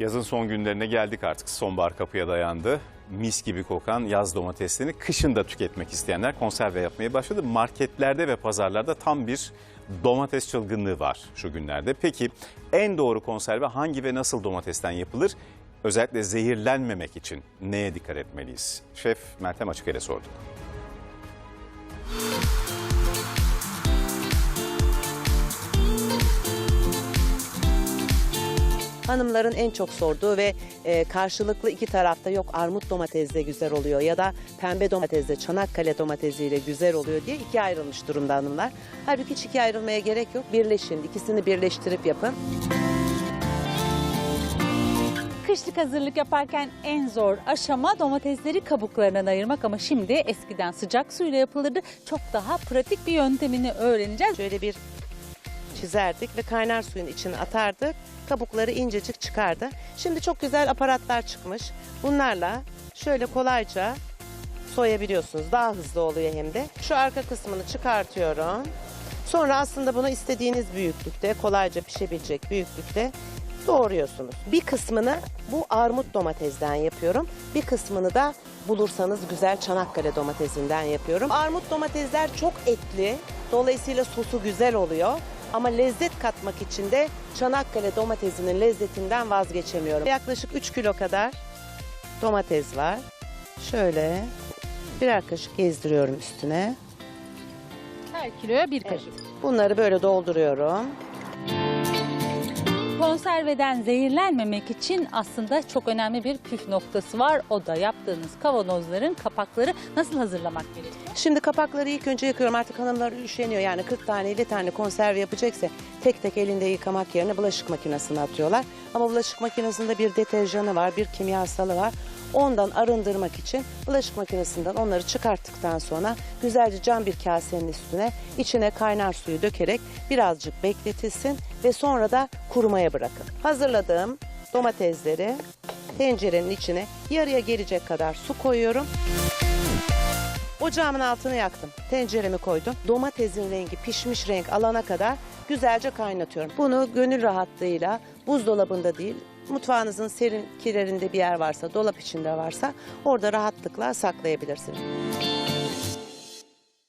Yazın son günlerine geldik artık. Sonbahar kapıya dayandı. Mis gibi kokan yaz domateslerini kışın da tüketmek isteyenler konserve yapmaya başladı. Marketlerde ve pazarlarda tam bir domates çılgınlığı var şu günlerde. Peki en doğru konserve hangi ve nasıl domatesten yapılır? Özellikle zehirlenmemek için neye dikkat etmeliyiz? Şef Meltem Açıker'e sorduk. Hanımların en çok sorduğu ve e, karşılıklı iki tarafta yok armut domatesle güzel oluyor ya da pembe domatesle Çanakkale domatesiyle güzel oluyor diye ikiye ayrılmış durumda hanımlar. Halbuki hiç ikiye ayrılmaya gerek yok. Birleşin, ikisini birleştirip yapın. Kışlık hazırlık yaparken en zor aşama domatesleri kabuklarından ayırmak ama şimdi eskiden sıcak suyla yapılırdı. Çok daha pratik bir yöntemini öğreneceğiz. Şöyle bir çizerdik ve kaynar suyun içine atardık. Kabukları incecik çıkardı. Şimdi çok güzel aparatlar çıkmış. Bunlarla şöyle kolayca soyabiliyorsunuz. Daha hızlı oluyor hem de. Şu arka kısmını çıkartıyorum. Sonra aslında bunu istediğiniz büyüklükte, kolayca pişebilecek büyüklükte doğruyorsunuz. Bir kısmını bu armut domatesden yapıyorum. Bir kısmını da bulursanız güzel Çanakkale domatesinden yapıyorum. Armut domatesler çok etli. Dolayısıyla sosu güzel oluyor. Ama lezzet katmak için de Çanakkale domatesinin lezzetinden vazgeçemiyorum. Yaklaşık 3 kilo kadar domates var. Şöyle birer kaşık gezdiriyorum üstüne. Her kiloya bir kaşık. Bunları böyle dolduruyorum. Konserveden zehirlenmemek için aslında çok önemli bir püf noktası var. O da yaptığınız kavanozların kapakları nasıl hazırlamak gerekiyor? Şimdi kapakları ilk önce yıkıyorum. Artık hanımlar üşeniyor. Yani 40 tane 50 tane konserve yapacaksa tek tek elinde yıkamak yerine bulaşık makinesine atıyorlar. Ama bulaşık makinesinde bir deterjanı var, bir kimyasalı var. Ondan arındırmak için bulaşık makinesinden onları çıkarttıktan sonra güzelce cam bir kasenin üstüne içine kaynar suyu dökerek birazcık bekletilsin ve sonra da kurumaya bırakın. Hazırladığım domatesleri tencerenin içine yarıya gelecek kadar su koyuyorum. Ocağımın altını yaktım. Tenceremi koydum. Domatesin rengi pişmiş renk alana kadar güzelce kaynatıyorum. Bunu gönül rahatlığıyla buzdolabında değil mutfağınızın serin kilerinde bir yer varsa, dolap içinde varsa orada rahatlıkla saklayabilirsiniz.